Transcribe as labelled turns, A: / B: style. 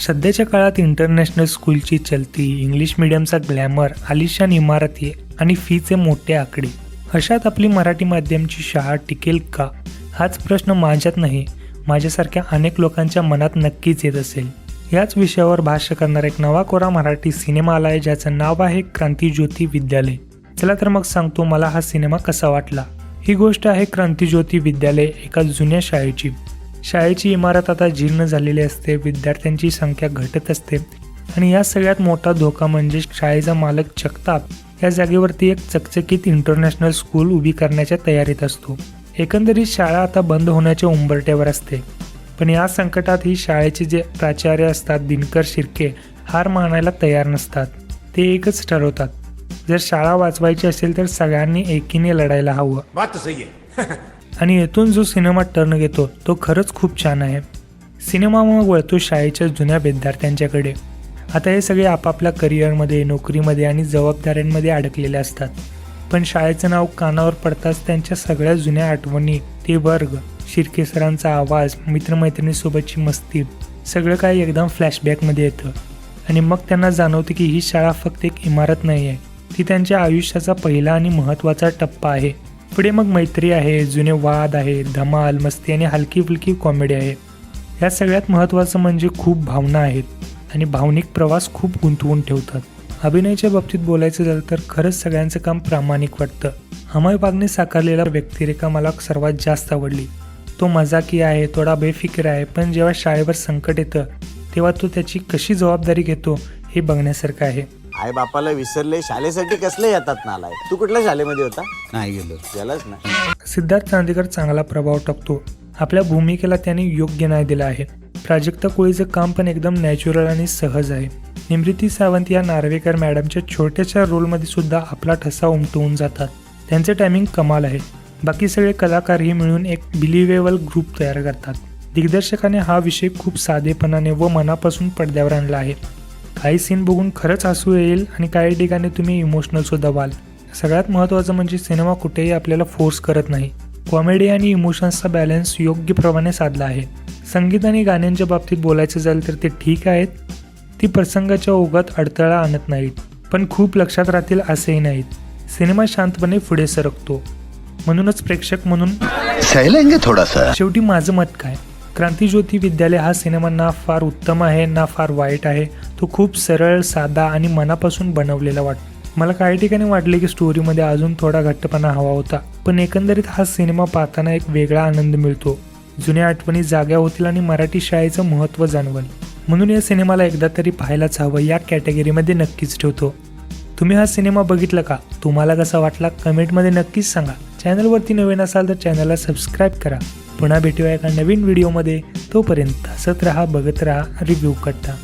A: सध्याच्या काळात इंटरनॅशनल स्कूलची चलती इंग्लिश मिडियमचा ग्लॅमर आलिशान इमारती आणि फीचे मोठे आकडे. अशात आपली मराठी माध्यमची शाळा टिकेल का? हाच प्रश्न माझ्यात नाही माझ्यासारख्या अनेक लोकांच्या मनात नक्कीच येत असेल. याच विषयावर भाष्य करणारा एक नवा कोरा मराठी सिनेमा आला आहे ज्याचं नाव आहे क्रांतीज्योती विद्यालय. चला तर मग सांगतो मला हा सिनेमा कसा वाटला. ही गोष्ट आहे क्रांतीज्योती विद्यालय एका जुन्या शाळेची. शाळेची इमारत आता जीर्ण झालेली असते विद्यार्थ्यांची संख्या घटत असते. आणि या सगळ्यात मोठा धोका म्हणजे शाळेचा मालक जगताप या जागेवरती एक चकचकीत इंटरनॅशनल स्कूल उभी करण्याच्या तयारीत असतो. एकंदरीत शाळा आता बंद होण्याच्या उंबरट्यावर असते. पण या संकटात ही शाळेचे जे प्राचार्य असतात दिनकर शिर्के हार मानायला तयार नसतात. ते एकच ठरवतात. जर शाळा वाचवायची असेल तर सगळ्यांनी एकीने लढायला हवं. आणि येथून जो सिनेमा टर्न घेतो तो खरंच खूप छान आहे. सिनेमा मग वळतो शाळेच्या जुन्या विद्यार्थ्यांच्याकडे. आता हे सगळे आपापल्या करिअरमध्ये नोकरीमध्ये आणि जबाबदाऱ्यांमध्ये अडकलेले असतात. पण शाळेचं नाव कानावर पडताच त्यांच्या सगळ्या जुन्या आठवणी ते वर्ग शिर्के सरांचा आवाज मित्रमैत्रिणीसोबतची मस्ती सगळं काही एकदम फ्लॅशबॅकमध्ये येतं. आणि मग त्यांना जाणवतं की ही शाळा फक्त एक इमारत नाही आहे ती त्यांच्या आयुष्याचा पहिला आणि महत्त्वाचा टप्पा आहे. पुढे मग मैत्री आहे जुने वाद आहे धमाल मस्ती आणि हलकी फुलकी कॉमेडी आहे. या सगळ्यात महत्त्वाचं म्हणजे खूप भावना आहेत आणि भावनिक प्रवास खूप गुंतवून ठेवतात. अभिनयाच्या बाबतीत बोलायचं झालं तर खरंच सगळ्यांचं काम प्रामाणिक वाटतं. अमय बागने साकारलेला व्यक्तिरेखा मला सर्वात जास्त आवडली. तो मजाकी आहे थोडा बेफिकीर आहे पण जेव्हा शाळेवर संकट येतं तेव्हा तो त्याची कशी जबाबदारी घेतो हे बघण्यासारखं आहे.
B: आई बापाला विसरले शाळेसाठी कसले येतात नालाय? तू कुठल्या शाळेमध्ये होता?
C: नाही गेलो.
B: गेलाच ना
A: सिद्धार्थ चांदेकर चांगला प्रभाव टाकतो. आपल्या भूमिकेला त्याने योग्य न्याय दिला आहे. प्राजक्ता कोळीचं काम पण एकदम नॅचरल आणि सहज आहे. निमृती सावंत या नार्वेकर मॅडमच्या छोट्याशा रोलमध्ये सुद्धा आपला ठसा उमटवून जातात. त्यांचे टायमिंग कमाल आहे. बाकी सगळे कलाकारही मिळून एक बिलिवेबल ग्रुप तयार करतात. दिग्दर्शकाने हा विषय खूप साधेपणाने व मनापासून पडद्यावर आणला आहे. काही सीन बघून खरंच हसू येईल आणि काही ठिकाणी तुम्ही इमोशनल सुद्धा व्हाल. सगळ्यात महत्त्वाचं म्हणजे सिनेमा कुठेही आपल्याला फोर्स करत नाही. कॉमेडी आणि इमोशन्सचा बॅलन्स योग्य प्रमाणे साधला आहे. संगीत आणि गाण्यांच्या बाबतीत बोलायचं झालं तर ते ठीक आहेत. ती प्रसंगाच्या ओघात अडथळा आणत नाहीत. पण खूप लक्षात राहतील असेही नाहीत. सिनेमा शांतपणे पुढे सरकतो. म्हणूनच प्रेक्षक म्हणून
C: सहलेंगे थोड़ा सा
A: शेवटी माझं मत काय? क्रांतीज्योती विद्यालय हा सिनेमा ना फार उत्तम आहे ना फार वाईट आहे. तो खूप सरळ साधा आणि मनापासून बनवलेला वाटतो मला काही ठिकाणी वाटले की स्टोरीमध्ये अजून थोडा घट्टपणा हवा होता. पण एकंदरीत हा सिनेमा पाहताना एक वेगळा आनंद मिळतो. जुन्या आठवणी जाग्या होतील आणि मराठी शाळेचं महत्त्व जाणवल. म्हणून या सिनेमाला एकदा तरी पाहायलाच हवं या कॅटेगरीमध्ये नक्कीच ठेवतो. तुम्ही हा सिनेमा बघितला का? तुम्हाला कसा वाटला? कमेंटमध्ये नक्कीच सांगा. चॅनलवरती नवीन असाल तर चॅनलला सबस्क्राईब करा. पुन्हा भेटूया एका नवीन व्हिडिओमध्ये. तोपर्यंत हसत राहा बघत राहा रिव्ह्यू करता.